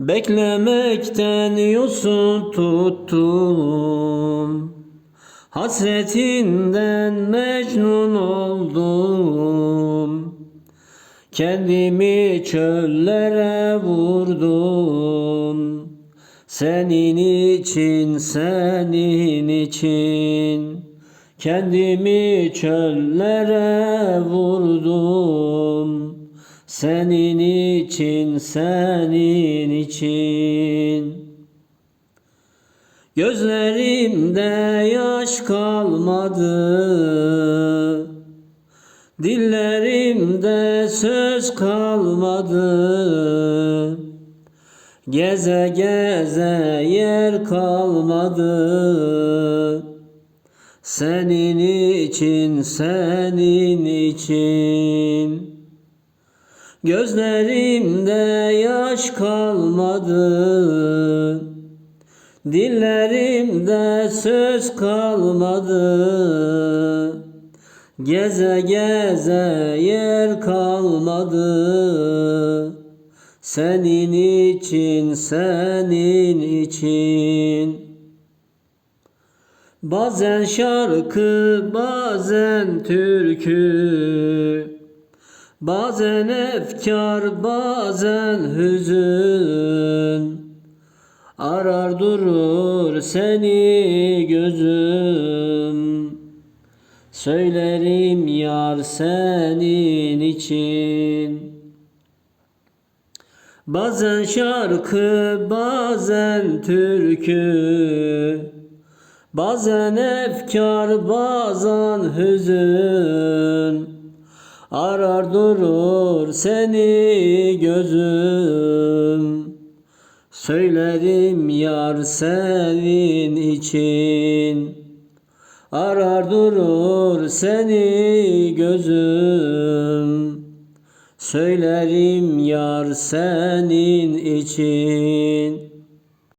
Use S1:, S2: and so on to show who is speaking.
S1: Beklemekten yosun tuttum. Hasretinden mecnun oldum. Kendimi çöllere vurdum. Senin için, senin için. Kendimi çöllere vurdum Senin için, senin için. Gözlerimde yaş kalmadı. Dillerimde söz kalmadı. Geze geze yer kalmadı. Senin için, senin için Gözlerimde yaş kalmadı. Dillerimde söz kalmadı. Geze geze yer kalmadı. Senin için, senin için. Bazen şarkı, bazen türkü Bazen efkar, bazen hüzün. Arar durur seni gözüm. Söylerim yar senin için. Bazen şarkı, bazen türkü. Bazen efkar, bazen hüzün Arar durur seni gözüm. Söylerim yar senin için. Arar durur seni gözüm. Söylerim yar senin için